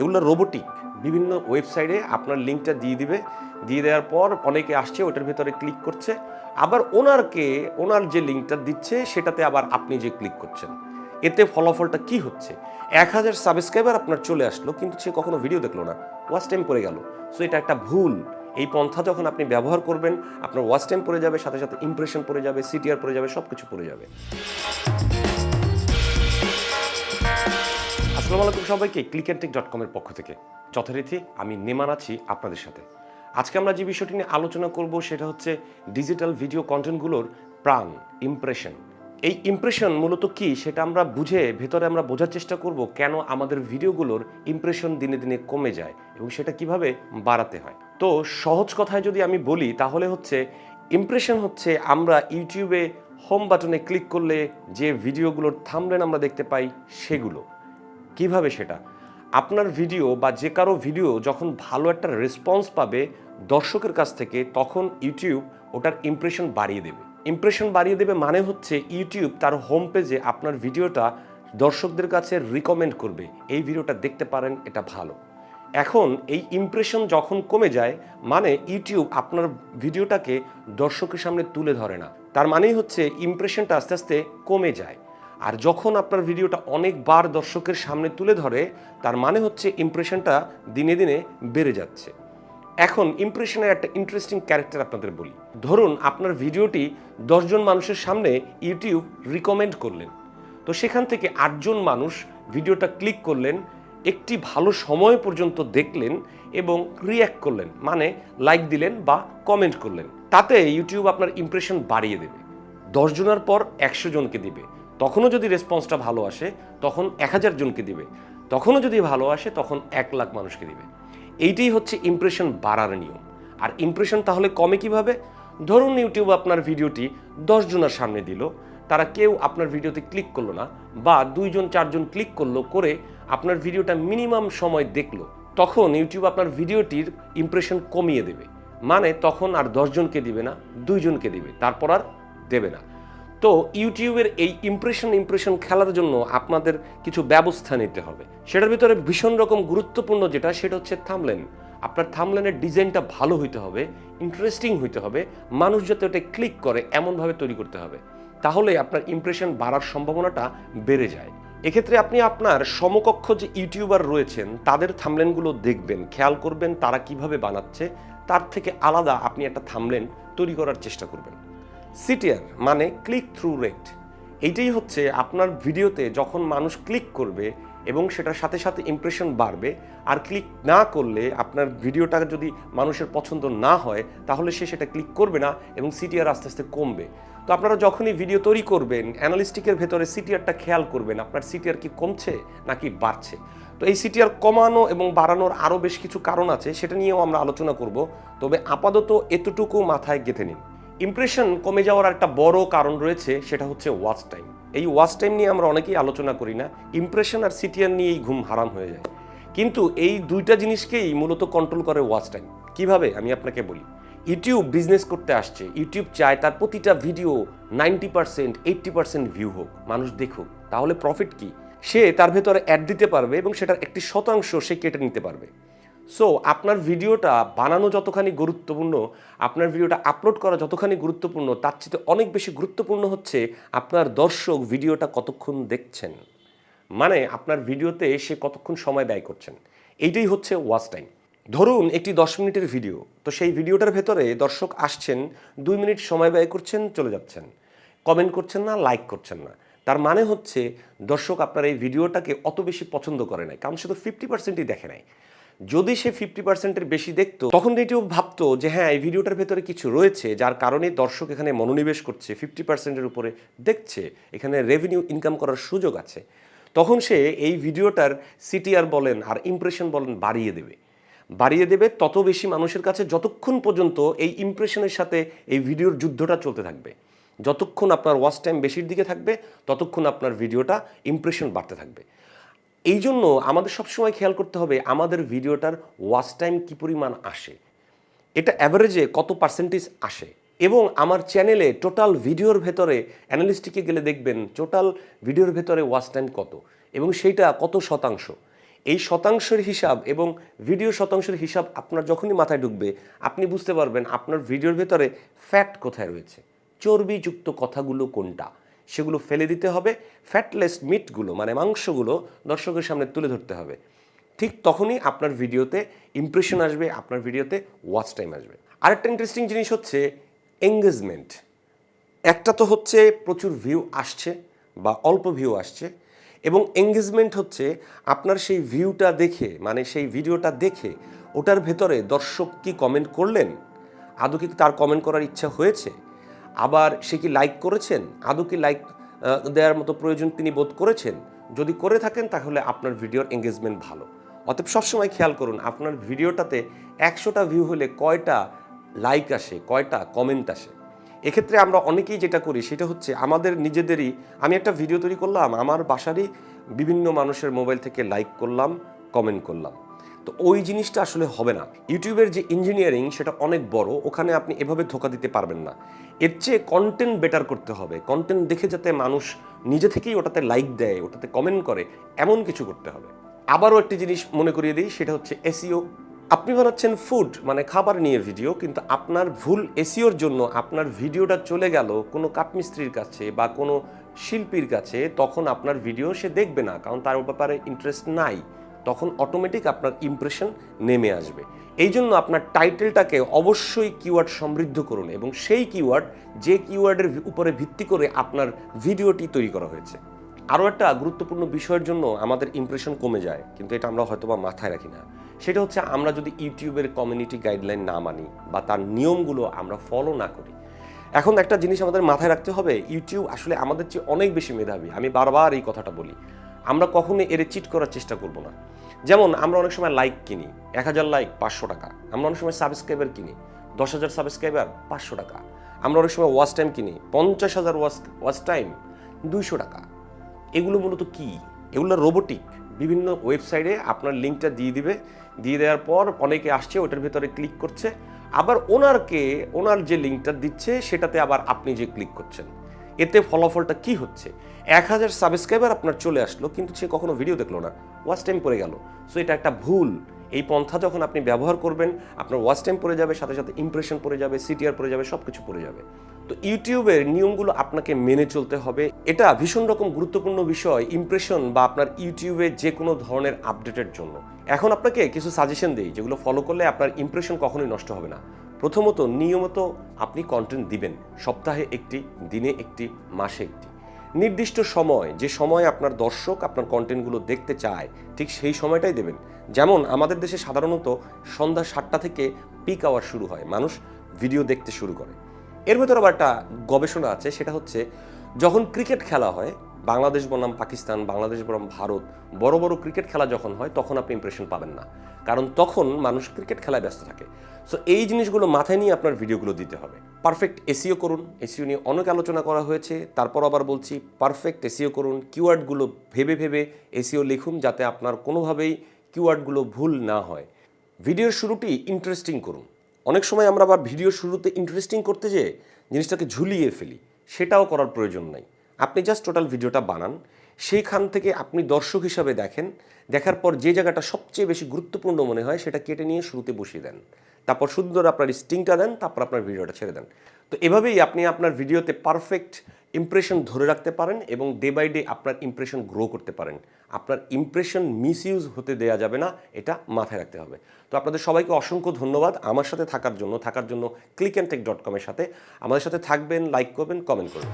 এগুলো রোবোটিক বিভিন্ন ওয়েবসাইটে আপনার লিঙ্কটা দিয়ে দিবে। দিয়ে দেওয়ার পর অনেকে আসছে ওটার ভিতরে ক্লিক করছে। আবার ওনারকে, ওনার যে লিঙ্কটা দিচ্ছে, সেটাতে আবার আপনি যে ক্লিক করছেন। এতে ফলাফলটা কি হচ্ছে? এক হাজার সাবস্ক্রাইবার আপনার চলে আসলো, কিন্তু সে কখনো ভিডিও দেখল না। ওয়াচ টাইম পড়ে গেল। সো এটা একটা ভুল। এই পন্থা যখন আপনি ব্যবহার করবেন, আপনার ওয়াচ টাইম পড়ে যাবে, সাথে সাথে ইমপ্রেশন পড়ে যাবে সিটিআর পড়ে যাবে সব কিছু পড়ে যাবে। আসসালামু আলাইকুম সবাইকে ক্লিক অ্যান্ড টেক ডট কমের পক্ষ থেকে। যথারীতি আমি নেমান আছি আপনাদের সাথে। আজকে আমরা যে বিষয়টি নিয়ে আলোচনা করব সেটা হচ্ছে ডিজিটাল ভিডিও কন্টেন্টগুলোর প্রাণ ইমপ্রেশন এই ইমপ্রেশন মূলত কি সেটা আমরা বুঝে ভেতরে আমরা বোঝার চেষ্টা করব কেন আমাদের ভিডিওগুলোর ইমপ্রেশন দিনে দিনে কমে যায় এবং সেটা কীভাবে বাড়াতে হয়। তো সহজ কথায় যদি আমি বলি তাহলে হচ্ছে ইমপ্রেশন হচ্ছে আমরা ইউটিউবে হোম বাটনে ক্লিক করলে যে ভিডিওগুলোর থামলেন আমরা দেখতে পাই সেগুলো। কীভাবে সেটা? আপনার ভিডিও বা যে কারও ভিডিও যখন ভালো একটা রেসপন্স পাবে দর্শকের কাছ থেকে, তখন ইউটিউব ওটার ইমপ্রেশন বাড়িয়ে দেবে। ইমপ্রেশন বাড়িয়ে দেবে মানে হচ্ছে ইউটিউব তার হোম পেজে আপনার ভিডিওটা দর্শকদের কাছে রিকমেন্ড করবে। এই ভিডিওটা দেখতে পারেন, এটা ভালো। এখন এই ইমপ্রেশন যখন কমে যায় মানে ইউটিউব আপনার ভিডিওটাকে দর্শকের সামনে তুলে ধরে না। তার মানেই হচ্ছে ইমপ্রেশনটা আস্তে আস্তে কমে যায়। আর যখন আপনার ভিডিওটা অনেকবার দর্শকের সামনে তুলে ধরে, তার মানে হচ্ছে ইমপ্রেশনটা দিনে দিনে বেড়ে যাচ্ছে। এখন ইমপ্রেশনের একটা ইন্টারেস্টিং ক্যারেক্টার আপনাদের বলি। ধরুন, আপনার ভিডিওটি দশজন মানুষের সামনে ইউটিউব রিকমেন্ড করলেন। তো সেখান থেকে আটজন মানুষ ভিডিওটা ক্লিক করলেন, একটি ভালো সময় পর্যন্ত দেখলেন এবং রিয়্যাক্ট করলেন মানে লাইক দিলেন বা কমেন্ট করলেন। তাতে ইউটিউব আপনার ইমপ্রেশন বাড়িয়ে দেবে। দশ জনের পর একশো জনকে দিবে। তখনও যদি রেসপন্সটা ভালো আসে, তখন এক হাজার জনকে দিবে। তখনও যদি ভালো আসে, তখন এক লাখ মানুষকে দিবে। এইটাই হচ্ছে ইমপ্রেশন বাড়ার নিয়ম। আর ইমপ্রেশন তাহলে কমে কীভাবে? ধরুন ইউটিউব আপনার ভিডিওটি দশ জনের সামনে দিল, তারা কেউ আপনার ভিডিওতে ক্লিক করল না বা দুইজন, চারজন ক্লিক করল করে আপনার ভিডিওটা মিনিমাম সময় দেখল, তখন ইউটিউব আপনার ভিডিওটির ইমপ্রেশন কমিয়ে দেবে। মানে তখন আর দশজনকে দিবে না, দুইজনকে দিবে। তারপর আর দেবে না। তো ইউটিউবের এই ইমপ্রেশন ইমপ্রেশন খেলার জন্য আপনাদের কিছু ব্যবস্থা নিতে হবে। সেটার ভিতরে ভীষণ রকম গুরুত্বপূর্ণ যেটা, সেটা হচ্ছে থামলেন আপনার থামলেনের ডিজাইনটা ভালো হইতে হবে ইন্টারেস্টিং হইতে হবে, মানুষ যাতে ওটা ক্লিক করে, এমনভাবে তৈরি করতে হবে। তাহলে আপনার ইমপ্রেশন বাড়ার সম্ভাবনাটা বেড়ে যায়। এক্ষেত্রে আপনি আপনার সমকক্ষ যে ইউটিউবার রয়েছেন, তাদের থামলেনগুলো দেখবেন, খেয়াল করবেন তারা কীভাবে বানাচ্ছে, তার থেকে আলাদা আপনি একটা থামলেন তৈরি করার চেষ্টা করবেন। সিটিআর মানে ক্লিক থ্রু রেট এইটাই হচ্ছে আপনার ভিডিওতে যখন মানুষ ক্লিক করবে এবং সেটার সাথে সাথে ইমপ্রেশন বাড়বে, আর ক্লিক না করলে আপনার ভিডিওটা যদি মানুষের পছন্দ না হয়, তাহলে সে সেটা ক্লিক করবে না এবং সিটিআর আস্তে আস্তে কমবে। তো আপনারা যখনই ভিডিও তৈরি করবেন অ্যানালিস্টিকের ভেতরে সিটিআরটা খেয়াল করবেন, আপনার সিটিআর কি কমছে নাকি বাড়ছে? তো এই সিটিআর কমানো এবং বাড়ানোর আরও বেশ কিছু কারণ আছে, সেটা নিয়েও আমরা আলোচনা করব। তবে আপাতত এতটুকু মাথায় গেঁথে নিন। ইমপ্রেশন কমে যাওয়ার একটা বড় কারণ রয়েছে, সেটা হচ্ছে ওয়াচ টাইম এই ওয়াচ টাইম নিয়ে আমরা অনেকেই আলোচনা করি না ইমপ্রেশন আর সিটিআর নিয়েই ঘুম হারাম হয়ে যায়। কিন্তু এই দুইটা জিনিসকেই মূলত কন্ট্রোল করে ওয়াচ টাইম কীভাবে? আমি আপনাকে বলি। ইউটিউব বিজনেস করতে আসছে। ইউটিউব চায় তার প্রতিটা video ninety percent eighty percent view হোক। মানুষ দেখুক। তাহলে প্রফিট কি? সে তার ভেতরে অ্যাড দিতে পারবে এবং সেটার একটি শতাংশ সে কেটে নিতে পারবে। সো আপনার ভিডিওটা বানানো যতখানি গুরুত্বপূর্ণ, আপনার ভিডিওটা আপলোড করা যতখানি গুরুত্বপূর্ণ, তার চেয়ে অনেক বেশি গুরুত্বপূর্ণ হচ্ছে আপনার দর্শক ভিডিওটা কতক্ষণ দেখছেন। মানে আপনার ভিডিওতে সে কতক্ষণ সময় ব্যয় করছেন। এইটাই হচ্ছে ওয়াচ টাইম ধরুন একটি দশ মিনিটের ভিডিও, তো সেই ভিডিওটার ভেতরে দর্শক আসছেন, দুই মিনিট সময় ব্যয় করছেন, চলে যাচ্ছেন। কমেন্ট করছেন না লাইক করছেন না। তার মানে হচ্ছে দর্শক আপনার এই ভিডিওটাকে অত বেশি পছন্দ করে নাই, কারণ সে তো ফিফটি পার্সেন্টই দেখে নাই। যদি সে ফিফটি পার্সেন্টের বেশি দেখতো, তখন এটিও ভাবতো যে হ্যাঁ এই ভিডিওটার ভেতরে কিছু রয়েছে, যার কারণে দর্শক এখানে মনোনিবেশ করছে ফিফটি পার্সেন্টের উপরে দেখছে, এখানে রেভিনিউ ইনকাম করার সুযোগ আছে। তখন সে এই ভিডিওটার সিটিআর বলেন আর ইমপ্রেশন বলেন বাড়িয়ে দেবে। বাড়িয়ে দেবে তত বেশি মানুষের কাছে যতক্ষণ পর্যন্ত এই ইমপ্রেশনের সাথে এই ভিডিওর যুদ্ধটা চলতে থাকবে। যতক্ষণ আপনার ওয়াচ টাইম বেশির দিকে থাকবে, ততক্ষণ আপনার ভিডিওটা ইমপ্রেশন বাড়তে থাকবে। এই জন্য আমাদের সবসময় খেয়াল করতে হবে আমাদের ভিডিওটার ওয়াচ টাইম কী পরিমাণ আসে। এটা অ্যাভারেজে কত পার্সেন্টেজ আসে। এবং আমার চ্যানেলে টোটাল ভিডিওর ভেতরে অ্যানালিস্টিকে গেলে দেখবেন টোটাল ভিডিওর ভেতরে ওয়াচ টাইম কত। এবং সেইটা কত শতাংশ। এই শতাংশের হিসাব এবং ভিডিও শতাংশের হিসাব আপনার যখনই মাথায় ঢুকবে, আপনি বুঝতে পারবেন আপনার ভিডিওর ভেতরে ফ্যাট কোথায় রয়েছে। চর্বিযুক্ত কথাগুলো কোনটা? সেগুলো ফেলে দিতে হবে ফ্যাটলেস মিটগুলো মানে মাংসগুলো দর্শকের সামনে তুলে ধরতে হবে। ঠিক তখনই আপনার ভিডিওতে ইমপ্রেশন আসবে, আপনার ভিডিওতে ওয়াচ টাইম আসবে। আরেকটা ইন্টারেস্টিং জিনিস হচ্ছে এঙ্গেজমেন্ট একটা তো হচ্ছে প্রচুর ভিউ আসছে বা অল্প ভিউ আসছে এবং এঙ্গেজমেন্ট হচ্ছে আপনার সেই ভিউটা দেখে মানে সেই ভিডিওটা দেখে ওটার ভেতরে দর্শক কি কমেন্ট করলেন? আদৌ কি তার কমেন্ট করার ইচ্ছা হয়েছে? আবার সে কি লাইক করেছেন? আদৌ কি লাইক দেওয়ার মতো প্রয়োজন তিনি বোধ করেছেন? যদি করে থাকেন, তাহলে আপনার ভিডিওর এঙ্গেজমেন্ট ভালো। অতএব সবসময় খেয়াল করুন, আপনার ভিডিওটাতে একশোটা ভিউ হলে কয়টা লাইক আসে, কয়টা কমেন্ট আসে? এক্ষেত্রে আমরা অনেকেই যেটা করি, সেটা হচ্ছে আমাদের নিজেদেরই, আমি একটা ভিডিও তৈরি করলাম, আমার বাসারই বিভিন্ন মানুষের মোবাইল থেকে লাইক করলাম কমেন্ট করলাম। তো ওই জিনিসটা আসলে হবে না। ইউটিউবের যে ইঞ্জিনিয়ারিং সেটা অনেক বড়, ওখানে আপনি এভাবে ধোকা দিতে পারবেন না। এর চেয়ে কন্টেন্ট বেটার করতে হবে। কন্টেন্ট দেখে যাতে মানুষ নিজে থেকেই ওটাতে লাইক দেয়, ওটাতে কমেন্ট করে, এমন কিছু করতে হবে। আবারও একটি জিনিস মনে করিয়ে দিই, সেটা হচ্ছে এসিও আপনি বানাচ্ছেন ফুড মানে খাবার নিয়ে ভিডিও কিন্তু আপনার ভুল এসিওর জন্য আপনার ভিডিওটা চলে গেল কোনো কাঠমিস্ত্রির কাছে বা কোনো শিল্পীর কাছে, তখন আপনার ভিডিও সে দেখবে না, কারণ তার ব্যাপারে ইন্টারেস্ট নাই। তখন অটোমেটিক আপনার ইমপ্রেশন নেমে আসবে। এই জন্য আপনার টাইটেলটাকে অবশ্যই কিওয়ার্ড সমৃদ্ধ করুন এবং সেই কিওয়ার্ড যে কিওয়ার্ডের উপরে ভিত্তি করে আপনার ভিডিওটি তৈরি করা হয়েছে। আরও একটা গুরুত্বপূর্ণ বিষয়ের জন্য আমাদের ইমপ্রেশন কমে যায়, কিন্তু এটা আমরা হয়তোবা মাথায় রাখি না। সেটা হচ্ছে আমরা যদি ইউটিউবের কমিউনিটি গাইডলাইন না মানি বা তার নিয়মগুলো আমরা ফলো না করি, এখন একটা জিনিস আমাদের মাথায় রাখতে হবে, ইউটিউব আসলে আমাদের চেয়ে অনেক বেশি মেধাবী। আমি বারবার এই কথাটা বলি, আমরা কখনো এর চিট করার চেষ্টা করব না। যেমন, আমরা অনেক সময় লাইক কিনি, এক হাজার লাইক পাঁচশো টাকা। আমরা অনেক সময় সাবস্ক্রাইবার কিনি, দশ হাজার সাবস্ক্রাইবার পাঁচশো টাকা। আমরা অনেক সময় ওয়াচ টাইম কিনি, পঞ্চাশ হাজার ওয়াচ ওয়াচ টাইম দুইশো টাকা। এগুলো মূলত কি? এগুলো রোবোটিক বিভিন্ন ওয়েবসাইটে আপনার লিঙ্কটা দিয়ে দিবে। দিয়ে দেওয়ার পর অনেকে আসছে, ওটার ভিতরে ক্লিক করছে। আবার ওনারকে ওনার যে লিঙ্কটা দিচ্ছে, সেটাতে আবার আপনি যে ক্লিক করছেন। এতে ফলাফলটা কি হচ্ছে? এক হাজার সাবস্ক্রাইবার আপনার চলে আসলো, কিন্তু সে কখনো ভিডিও দেখল না। ওয়াচ টাইম পড়ে গেল। সো এটা একটা ভুল। এই পন্থা যখন আপনি ব্যবহার করবেন, আপনার ওয়াচ টাইম পড়ে যাবে, সাথে সাথে ইমপ্রেশন পড়ে যাবে সিটিআর পড়ে যাবে সব কিছু পড়ে যাবে। তো ইউটিউবের নিয়মগুলো আপনাকে মেনে চলতে হবে। এটা ভীষণ রকম গুরুত্বপূর্ণ বিষয় ইমপ্রেশন বা আপনার ইউটিউবে যে কোনো ধরনের আপডেটের জন্য। এখন আপনাকে কিছু সাজেশন দিই, যেগুলো ফলো করলে আপনার ইমপ্রেশন কখনোই নষ্ট হবে না। প্রথমত, নিয়মিত আপনি কন্টেন্ট দিবেন। সপ্তাহে একটি, দিনে একটি, মাসে একটি। নির্দিষ্ট সময়, যে সময় আপনার দর্শক আপনার কন্টেন্টগুলো দেখতে চায়, ঠিক সেই সময়টাই দেবেন। যেমন আমাদের দেশে সাধারণত সন্ধ্যা সাতটা থেকে পিক আওয়ার শুরু হয়, মানুষ ভিডিও দেখতে শুরু করে। এর ভেতর আবার একটা গবেষণা আছে, সেটা হচ্ছে যখন ক্রিকেট খেলা হয় বাংলাদেশ বনাম পাকিস্তান, বাংলাদেশ বনাম ভারত, বড় বড় ক্রিকেট খেলা যখন হয়, তখন আপনি ইমপ্রেশন পাবেন না। কারণ তখন মানুষ ক্রিকেট খেলায় ব্যস্ত থাকে। সো এই জিনিসগুলো মাথায় নিয়ে আপনার ভিডিওগুলো দিতে হবে। পারফেক্ট এসিও করুন। এসিও নিয়ে অনেক আলোচনা করা হয়েছে। তারপর আবার বলছি পারফেক্ট এসিও করুন। কিওয়ার্ডগুলো ভেবে ভেবে এসিও লিখুন যাতে আপনার কোনোভাবেই কিওয়ার্ডগুলো ভুল না হয়। ভিডিওর শুরুটি ইন্টারেস্টিং করুন। অনেক সময় আমরা আবার ভিডিও শুরুতে ইন্টারেস্টিং করতে যেয়ে জিনিসটাকে ঝুলিয়ে ফেলি। সেটাও করার প্রয়োজন নাই। আপনি জাস্ট টোটাল ভিডিওটা বানান, সেইখান থেকে আপনি দর্শক হিসাবে দেখেন, দেখার পর যে জায়গাটা সবচেয়ে বেশি গুরুত্বপূর্ণ মনে হয় সেটা কেটে নিয়ে শুরুতে বসিয়ে দেন। তারপর সুন্দর আপনার স্টিংটা দেন, তারপর আপনার ভিডিওটা ছেড়ে দেন। তো এভাবেই আপনি আপনার ভিডিওতে পারফেক্ট ইমপ্রেশন ধরে রাখতে পারেন এবং ডে বাই ডে আপনার ইমপ্রেশন গ্রো করতে পারেন। আপনার ইমপ্রেশন মিসইউজ হতে দেয়া যাবে না, এটা মাথায় রাখতে হবে। তো আপনাদের সবাইকে অসংখ্য ধন্যবাদ আমার সাথে থাকার জন্য থাকার জন্য ক্লিক অ্যান্ড টেক ডট কমের সাথে। আমাদের সাথে থাকবেন লাইক করবেন কমেন্ট করবেন।